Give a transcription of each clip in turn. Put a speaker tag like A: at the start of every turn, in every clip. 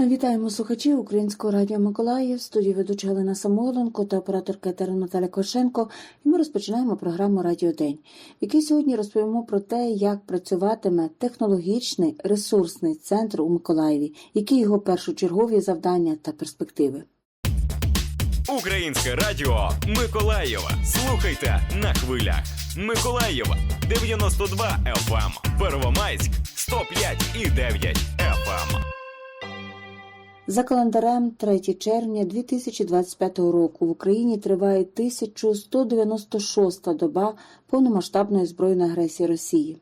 A: Вітаємо слухачів Українського радіо Миколаїв, студії ведуча Галина Самойленко та операторка Етера Наталя Кошенко. І ми розпочинаємо програму Радіо День, в якій сьогодні розповімо про те, як працюватиме технологічний ресурсний центр у Миколаєві, які його першочергові завдання та перспективи.
B: Українське радіо Миколаєва. Слухайте на хвилях. Миколаєва 92 FM, Первомайськ 105 і 9 FM.
A: За календарем 3 червня 2025 року в Україні триває 1196 доба повномасштабної збройної агресії Росії.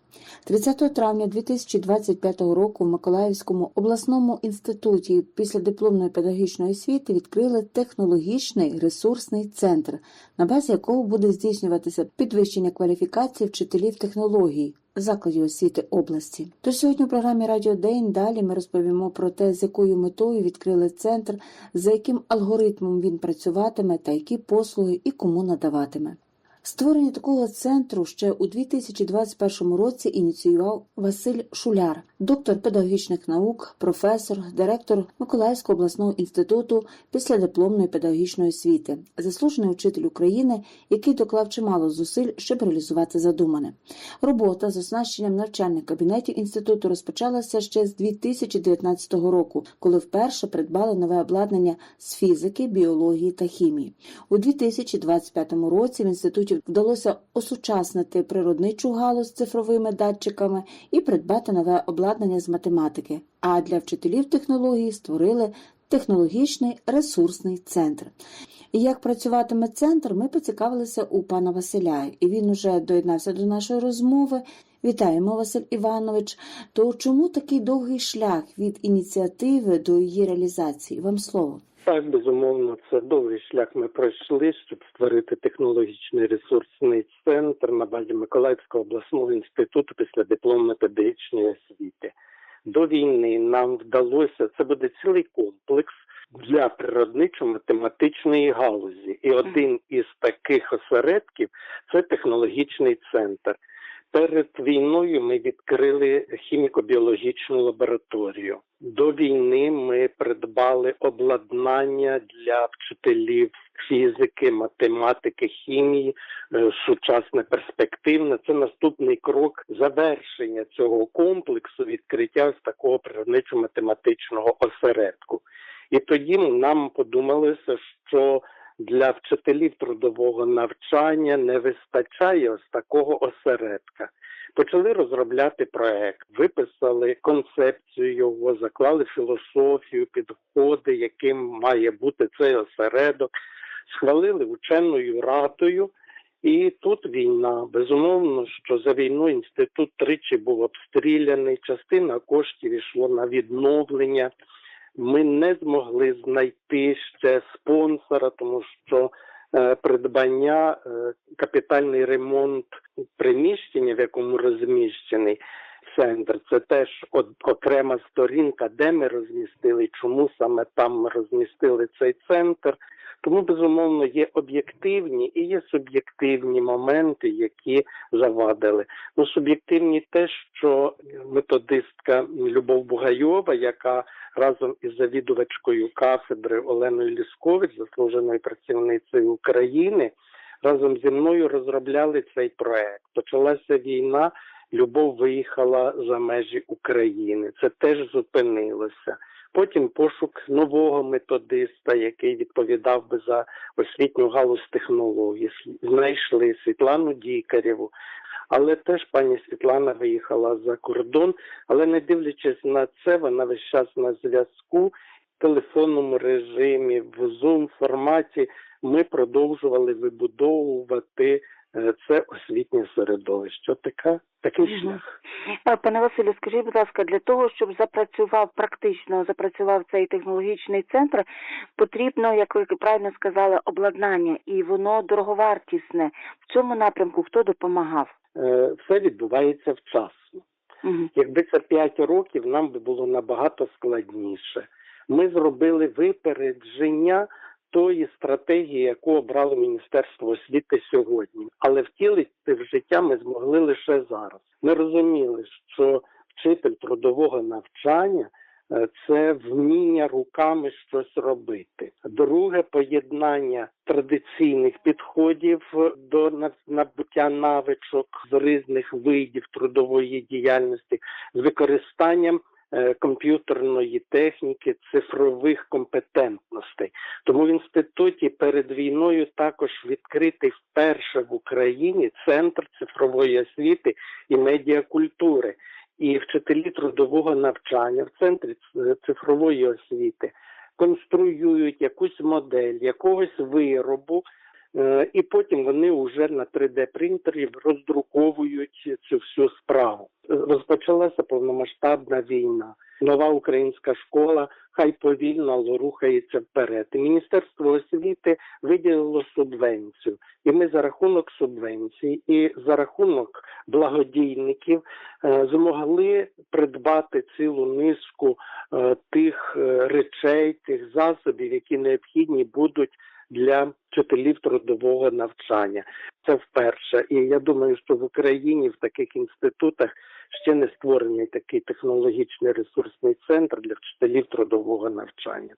A: 30 травня 2025 року в Миколаївському обласному інституті після дипломної педагогічної освіти відкрили технологічний ресурсний центр, на базі якого буде здійснюватися підвищення кваліфікації вчителів технологій закладів освіти області. Тож сьогодні у програмі Радіо День далі ми розповімо про те, з якою метою відкрили центр, за яким алгоритмом він працюватиме та які послуги і кому надаватиме. Створення такого центру ще у 2021 році ініціював Василь Шуляр, доктор педагогічних наук, професор, директор Миколаївського обласного інституту післядипломної педагогічної освіти, заслужений учитель України, який доклав чимало зусиль, щоб реалізувати задумане. Робота з оснащенням навчальних кабінетів інституту розпочалася ще з 2019 року, коли вперше придбали нове обладнання з фізики, біології та хімії. У 2025 році в інституті вдалося осучаснити природничу галузь цифровими датчиками і придбати нове обладнання з математики. А для вчителів технології створили технологічний ресурсний центр. І як працюватиме центр, ми поцікавилися у пана Василя, і він уже доєднався до нашої розмови. Вітаємо, Василь Іванович. То чому такий довгий шлях від ініціативи до її реалізації? Вам слово.
C: Так, безумовно, це довгий шлях ми пройшли, щоб створити технологічний ресурсний центр на базі Миколаївського обласного інституту після дипломної педагогічної освіти. До війни нам вдалося це буде цілий комплекс для природничо-математичної галузі. І один із таких осередків це технологічний центр. Перед війною ми відкрили хіміко-біологічну лабораторію. До війни ми придбали обладнання для вчителів фізики, математики, хімії, е, сучасне перспективне. Це наступний крок завершення цього комплексу відкриття з такого природничо-математичного осередку. І тоді нам подумалося, що для вчителів трудового навчання не вистачає ось такого осередка. Почали розробляти проект, виписали концепцію його, заклали філософію, підходи, яким має бути цей осередок, схвалили ученою радою. І тут війна. Безумовно, що за війну інститут тричі був обстріляний, частина коштів йшло на відновлення. Ми не змогли знайти ще спонсора, тому що е, придбання, е, капітальний ремонт приміщення, в якому розміщений центр, це теж окрема сторінка, де ми розмістили, чому саме там ми розмістили цей центр. Тому безумовно є об'єктивні і є суб'єктивні моменти, які завадили. Ну, суб'єктивні те, що методистка Любов Бугайова, яка разом із завідувачкою кафедри Оленою Ліскович, заслуженою працівницею України, разом зі мною розробляли цей проект. Почалася війна. Любов виїхала за межі України. Це теж зупинилося. Потім пошук нового методиста, який відповідав би за освітню галузь технологій. Знайшли Світлану Дікарєву. Але теж пані Світлана виїхала за кордон. Але не дивлячись на це, вона весь час на зв'язку в телефонному режимі, в Zoom форматі. Ми продовжували вибудовувати це освітнє середовище. Така такий шлях.
D: Пане Василю, скажіть, будь ласка, для того, щоб запрацював практично запрацював цей технологічний центр, потрібно, як ви правильно сказали, обладнання, і воно дороговартісне. В цьому напрямку хто допомагав?
C: Е, Все відбувається вчасно.
D: Угу.
C: Якби це 5 років, нам би було набагато складніше. Ми зробили випередження тої стратегії, яку обрало Міністерство освіти сьогодні. Але втілити в життя ми змогли лише зараз. Ми розуміли, що вчитель трудового навчання е, це вміння руками щось робити. Друге поєднання традиційних підходів е, до на- набуття навичок з різних видів трудової діяльності з використанням комп'ютерної техніки, цифрових компетентностей. Тому в інституті перед війною також відкритий вперше в Україні центр цифрової освіти і медіакультури. І вчителі трудового навчання в центрі цифрової освіти конструюють якусь модель якогось виробу, е, і потім вони вже на 3D принтері роздруковують Розпочалася повномасштабна війна. Нова українська школа хай повільно але рухається вперед. Міністерство освіти виділило субвенцію, і ми за рахунок субвенцій і за рахунок благодійників е, змогли придбати цілу низку е, тих е, речей, тих засобів, які необхідні будуть для вчителів трудового навчання. Це вперше. І я думаю, що в Україні в таких інститутах ще не створений такий технологічний ресурсний центр для вчителів трудового навчання.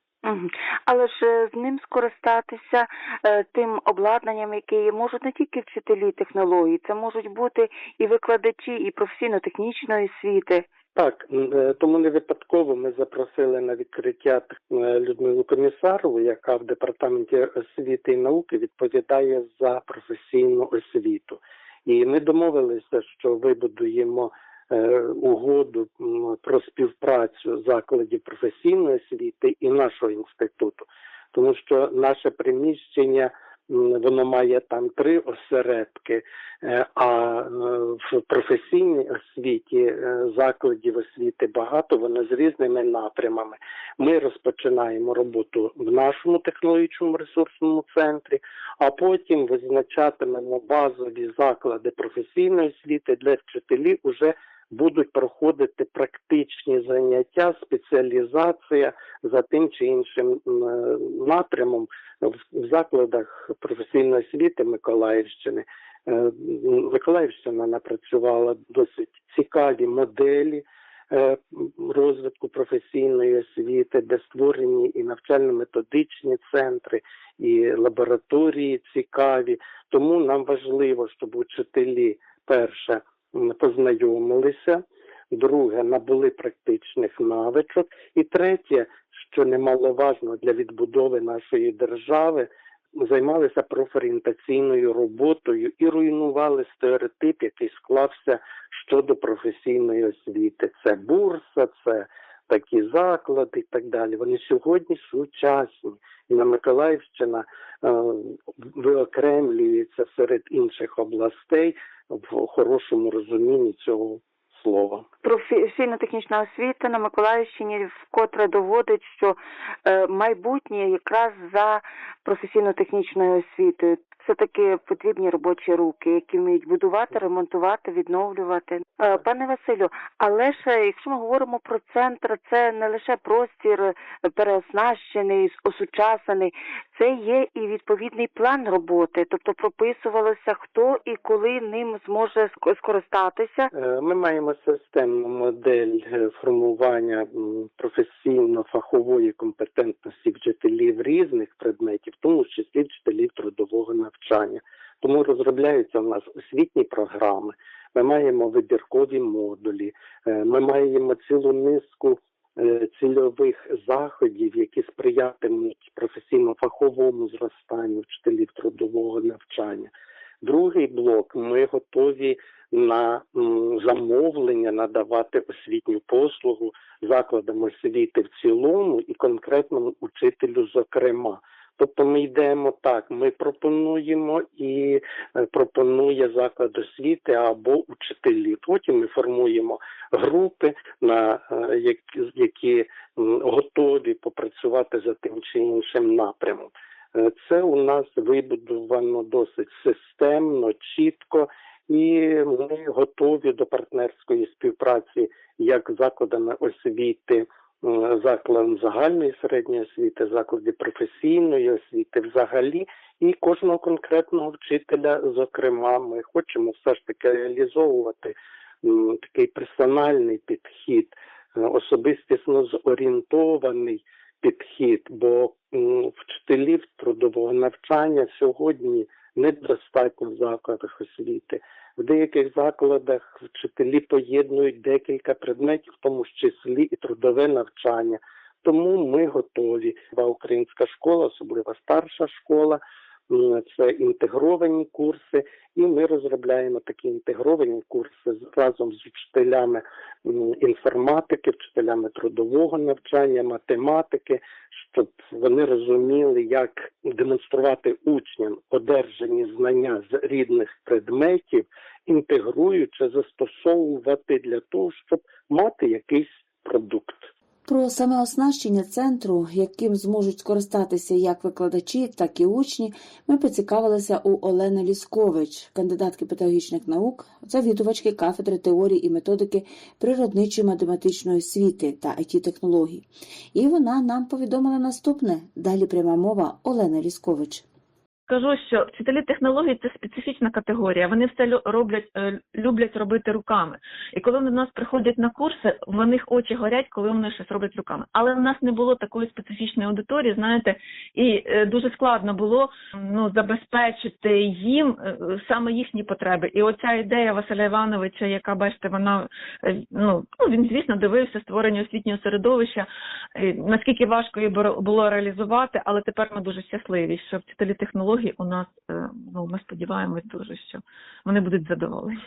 D: Але ж е, з ним скористатися е, тим обладнанням, яке можуть не тільки вчителі технологій, це можуть бути і викладачі, і професійно-технічної освіти.
C: Так, е, тому не випадково ми запросили на відкриття Людмилу Комісарову, яка в департаменті освіти і науки відповідає за професійну освіту. І ми домовилися, що вибудуємо угоду про співпрацю закладів професійної освіти і нашого інституту, тому що наше приміщення воно має там три осередки. Е, А е, в професійній освіті е, закладів освіти багато, вони з різними напрямами. Ми розпочинаємо роботу в нашому технологічному ресурсному центрі, а потім визначатимемо базові заклади професійної освіти для вчителів уже будуть проходити практичні заняття, спеціалізація за тим чи іншим напрямом в закладах професійної освіти Миколаївщини. Е, Миколаївщина напрацювала досить цікаві моделі е, розвитку професійної освіти, де створені і навчально-методичні центри, і лабораторії цікаві. Тому нам важливо, щоб учителі перше познайомилися, друге набули практичних навичок, і третє, що немаловажно для відбудови нашої держави, займалися профорієнтаційною роботою і руйнували стереотип, який склався щодо професійної освіти. Це бурса, це такі заклади і так далі. Вони сьогодні сучасні. І на Миколаївщина е, виокремлюється серед інших областей в хорошому розумінні цього слова.
D: Професійно-технічна освіта на Миколаївщині вкотре доводить, що е, майбутнє якраз за професійно-технічною освітою. Це таки потрібні робочі руки, які вміють будувати, ремонтувати, відновлювати. Е, Пане Василю, але ж якщо ми говоримо про центр, це не лише простір переоснащений, осучасаний, це є і відповідний план роботи, тобто прописувалося, хто і коли ним зможе ск- скористатися.
C: Е, Ми маємо системну модель е, формування професійно-фахової компетентності вчителів різних предметів, в тому числі вчителів трудового навчання. Тому розробляються в нас освітні програми. Ми маємо вибіркові модулі, е, ми маємо цілу низку цільових заходів, які сприятимуть професійно-фаховому зростанню вчителів трудового навчання. Другий блок ми готові на замовлення надавати освітню послугу закладам освіти в цілому і конкретному учителю, зокрема. Тобто ми йдемо так, ми пропонуємо і е, пропонує заклад освіти або учителі. Потім ми формуємо групи, на е, які, готові попрацювати за тим чи іншим напрямом. Е, Це у нас вибудовано досить системно, чітко, і ми готові до партнерської співпраці як закладами освіти, закладом загальної середньої освіти, закладів професійної освіти взагалі, і кожного конкретного вчителя. Зокрема, ми хочемо все ж таки реалізовувати такий персональний підхід е, особистісно зорієнтований підхід, бо вчителів трудового навчання сьогодні недостатньо в закладах освіти. В деяких закладах вчителі поєднують декілька предметів, в тому числі і трудове навчання. Тому ми готові. Українська школа, особливо старша школа, це інтегровані курси, і ми розробляємо такі інтегровані курси разом з вчителями інформатики, вчителями трудового навчання, математики, щоб вони розуміли, як демонструвати учням одержані знання з рідних предметів, інтегруючи, застосовувати для того, щоб мати якийсь продукт.
A: Про саме оснащення центру, яким зможуть скористатися як викладачі, так і учні, ми поцікавилися у Олени Ліскович, кандидатки педагогічних наук, завідувачки кафедри теорії і методики природничо-математичної освіти та it технологій І вона нам повідомила наступне. Далі пряма мова Олени Ліскович.
E: Скажу, що вчителі технологій це специфічна категорія. Вони все роблять, е, люблять робити руками. І коли вони до нас приходять на курси, в них очі горять, коли вони щось роблять руками. Але в нас не було такої специфічної аудиторії, знаєте, і е, дуже складно було ну забезпечити їм е, саме їхні потреби. І оця ідея Василя Івановича, яка бачите, вона ну ну, він звісно дивився створення освітнього середовища. Наскільки важко її було- реалізувати, але тепер ми дуже щасливі, що вчителі технологій у нас е, ну ми сподіваємось дуже, що вони будуть задоволені.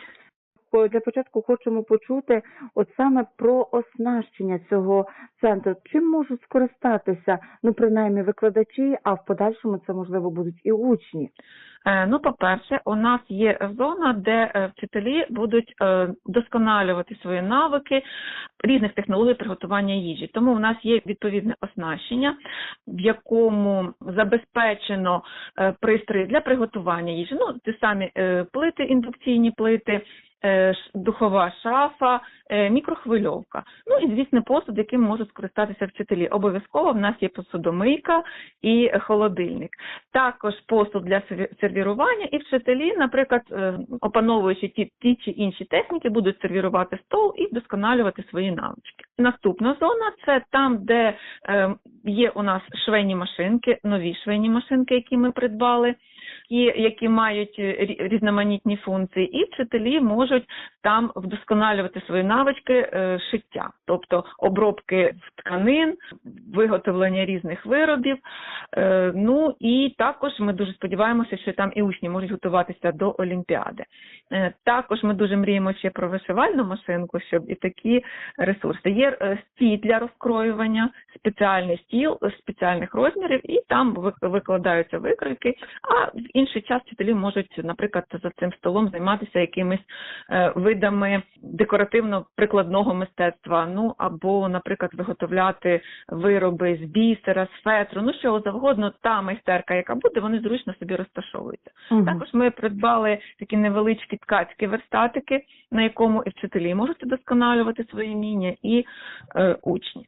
D: Ко- Для початку хочемо почути от саме про оснащення цього центру. Чим можуть скористатися, ну принаймні викладачі, а в подальшому це можливо будуть і учні.
E: Е, Ну, по-перше, у нас є зона, де е, вчителі будуть е, вдосконалювати свої навики різних технологій приготування їжі. Тому в нас є відповідне оснащення, в якому забезпечено е, пристрої для приготування їжі. Ну, ті самі е, плити, індукційні плити. Е, Духова шафа, е, мікрохвильовка. Ну і звісно, посуд, яким можуть скористатися вчителі. Обов'язково в нас є посудомийка і холодильник також посуд для серві- сервірування, і вчителі, наприклад, е, опановуючи ті, ті чи інші техніки, будуть сервірувати стол і вдосконалювати свої навички. Наступна зона це там, де є у нас швейні машинки, нові швейні машинки, які ми придбали. І які мають е, різноманітні функції, і вчителі можуть там вдосконалювати свої навички е, шиття, тобто обробки тканин, виготовлення різних виробів, Е, Ну і також ми дуже сподіваємося, що там і учні можуть готуватися до Олімпіади. Також ми дуже мріємо ще про вишивальну машинку, щоб і такі ресурси. Є стій для розкроювання, спеціальний стіл спеціальних розмірів, і там викладаються викройки. А інший час вчителі можуть, наприклад, за цим столом займатися якимись е, видами декоративно-прикладного мистецтва. Ну або, наприклад, виготовляти вироби з бісера, з фетру, ну що завгодно, та майстерка, яка буде, вони зручно собі розташовуються. Також ми придбали такі невеличкі ткацькі верстатики, на якому і вчителі можуть удосконалювати свої вміння, і е, учні.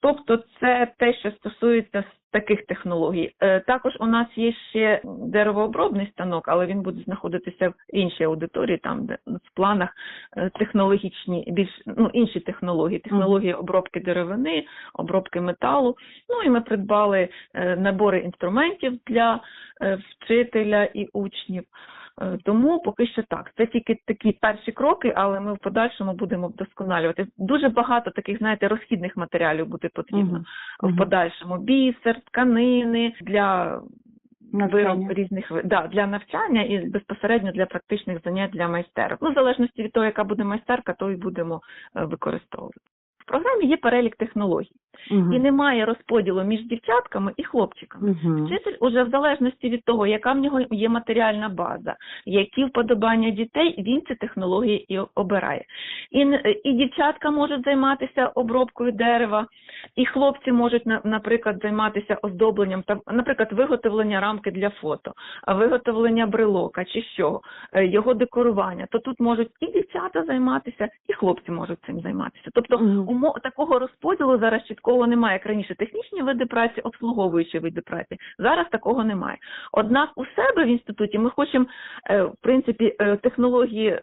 E: Тобто, це те, що стосується таких технологій. Е, також у нас є ще деревообробний станок, але він буде знаходитися в іншій аудиторії, там де в планах е, технологічні, більш ну інші технології, технології обробки деревини, обробки металу. Ну і ми придбали е, набори інструментів для е, вчителя і учнів. Е, Тому поки що так. Це тільки такі перші кроки, але ми в подальшому будемо вдосконалювати. Дуже багато таких, знаєте, розхідних матеріалів буде потрібно
D: Мгм.
E: в подальшому. Бісер, тканини для вироб різних да, для навчання і безпосередньо для практичних занять для майстерок. Ну, в залежності від того, яка буде майстерка, то і будемо е, використовувати. В програмі є перелік технологій,
D: Мгм.
E: і немає розподілу між дівчатками і хлопчиками.
D: Мгм.
E: Вчитель уже в залежності від того, яка в нього є матеріальна база, які вподобання дітей, він ці технології і обирає. І, і дівчатка можуть займатися обробкою дерева, і хлопці можуть, наприклад, займатися оздобленням, та, наприклад, виготовлення рамки для фото, виготовлення брелока чи що, е, його декорування. То тут можуть і дівчата займатися, і хлопці можуть цим займатися. Тобто умо такого розподілу зараз чіткого обов'язково немає, як раніше, технічні види праці, обслуговуючі види праці. Зараз такого немає. Однак у себе в інституті ми хочемо, е, в принципі, е, технології е,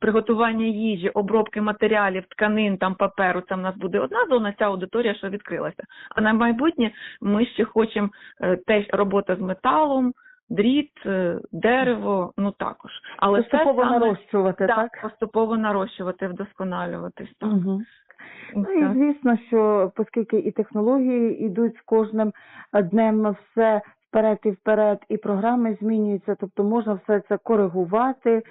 E: приготування їжі, обробки матеріалів, тканин, там паперу. Це в нас буде одна зона, ця аудиторія, що відкрилася. А на майбутнє ми ще хочемо теж робота з металом. Дріт, дерево, ну також. Але
F: Поступово
E: саме-
F: нарощувати,
E: так,
F: так?
E: поступово нарощувати, вдосконалюватись. Так.
F: Угу. Ну і звісно, що оскільки і технології йдуть з кожним днем все вперед і вперед, і програми змінюються, тобто можна все це коригувати.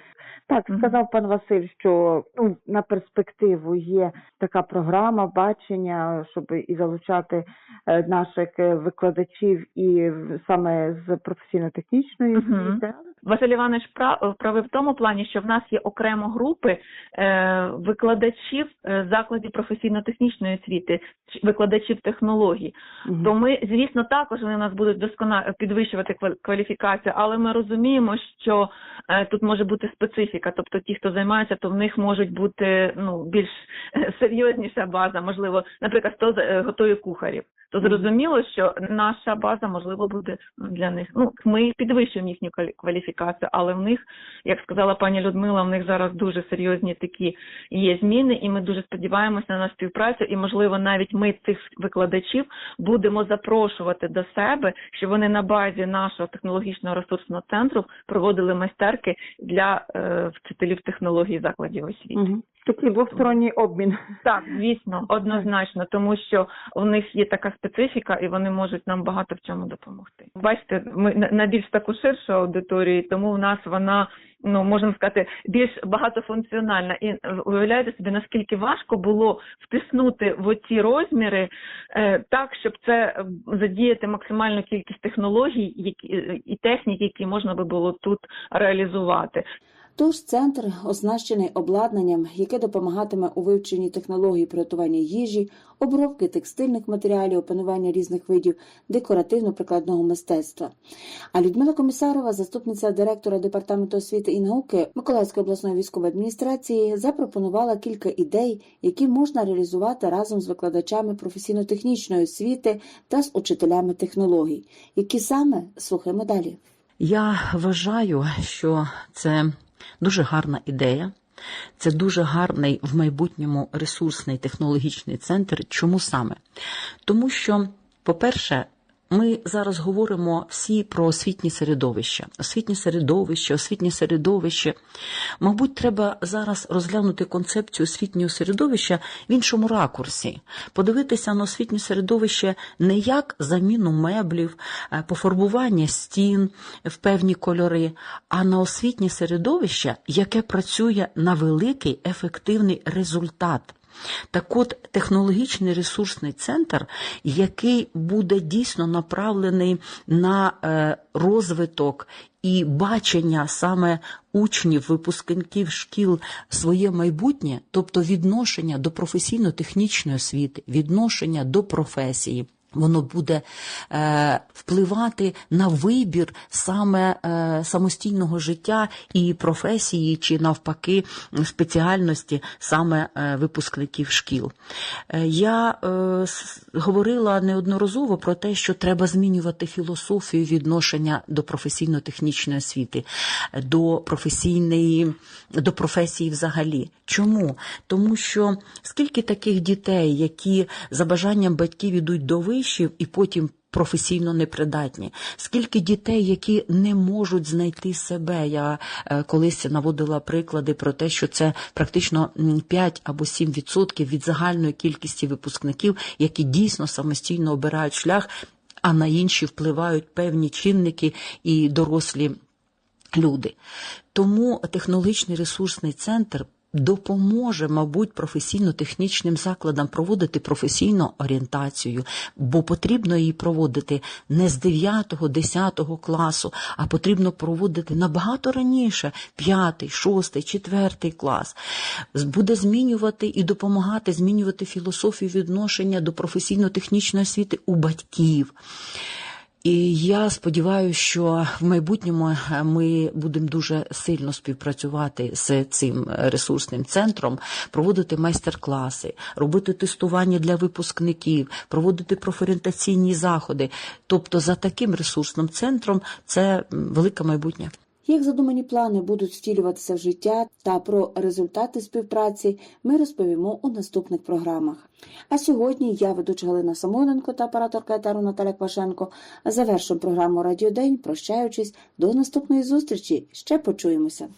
F: Так, сказав пан Василь, що ну, на перспективу є така програма, бачення, щоб і залучати е, наших викладачів і саме з професійно-технічної освіти.
E: Василь Іванович прав, правий в тому плані, що в нас є окремо групи е, викладачів е, закладів професійно-технічної освіти, викладачів технологій.
F: Мгм.
E: То ми, звісно, також вони у нас будуть доскона підвищувати квал- кваліфікацію, але ми розуміємо, що е, тут може бути специфіка. Тобто ті, хто займається, то в них можуть бути ну більш е, серйозніша база. Можливо, наприклад, хто е, готує кухарів. То зрозуміло, що наша база можливо буде для них. Ну ми підвищуємо їхню квалі- кваліфікацію, але в них, як сказала пані Людмила, в них зараз дуже серйозні такі є зміни, і ми дуже сподіваємося на співпрацю. І можливо, навіть ми цих викладачів будемо запрошувати до себе, щоб вони на базі нашого технологічного ресурсного центру проводили майстерки для е, вчителів технологій закладів освіти.
F: Такий двосторонній обмін.
E: Так, звісно, однозначно, тому що в них є така специфіка, і вони можуть нам багато в чому допомогти. Бачите, ми на- більш таку ширшу аудиторію, тому в нас вона. Ну, можна сказати, більш багатофункціональна. І уявляєте собі, наскільки важко було втиснути в оці розміри е, так, щоб це е, задіяти максимальну кількість технологій які, і технік, які можна би було тут реалізувати.
A: Тож центр оснащений обладнанням, яке допомагатиме у вивченні технологій приготування їжі, обробки текстильних матеріалів, опанування різних видів декоративно-прикладного мистецтва. А Людмила Комісарова, заступниця директора департаменту освіти і науки Миколаївської обласної військової адміністрації, запропонувала кілька ідей, які можна реалізувати разом з викладачами професійно-технічної освіти та з учителями технологій. Які саме слухаємо далі.
G: Я вважаю, що це дуже гарна ідея. Це дуже гарний в майбутньому ресурсний технологічний центр. Чому саме? Тому що, по-перше, ми зараз говоримо всі про освітнє середовище. Освітнє середовище, освітнє середовище. Мабуть, треба зараз розглянути концепцію освітнього середовища в іншому ракурсі, подивитися на освітнє середовище не як заміну меблів, е, пофарбування стін в певні кольори, а на освітнє середовище, яке працює на великий ефективний результат. Так от технологічний ресурсний центр, який буде дійсно направлений на е, розвиток і бачення саме учнів, випускників шкіл своє майбутнє, тобто відношення до професійно-технічної освіти, відношення до професії. Воно буде е, впливати на вибір саме е, самостійного життя і професії, чи навпаки спеціальності саме е, випускників шкіл. Е, я е, говорила неодноразово про те, що треба змінювати філософію відношення до професійно-технічної освіти, до професійної, до професії взагалі. Чому? Тому що скільки таких дітей, які за бажанням батьків ідуть до вишів і потім професійно непридатні, скільки дітей, які не можуть знайти себе. Я е, колись наводила приклади про те, що це практично 5 або 7 відсотків від загальної кількості випускників, які дійсно самостійно обирають шлях, а на інші впливають певні чинники і дорослі люди. Тому технологічний ресурсний центр допоможе, мабуть, професійно-технічним закладам проводити професійну орієнтацію, бо потрібно її проводити не з 9-10 класу, а потрібно проводити набагато раніше 5, 6, 4 клас. Буде змінювати і допомагати змінювати філософію відношення до професійно-технічної освіти у батьків. І я сподіваюся, що в майбутньому ми будемо дуже сильно співпрацювати з цим ресурсним центром, проводити майстер-класи, робити тестування для випускників, проводити профорієнтаційні заходи. Тобто, за таким ресурсним центром це велика майбутнє.
A: Як задумані плани будуть втілюватися в життя та про результати співпраці ми розповімо у наступних програмах. А сьогодні я, ведуча Галина Самойленко та операторка етеру Наталя Квашенко, завершу програму Радіодень, прощаючись до наступної зустрічі. Ще почуємося.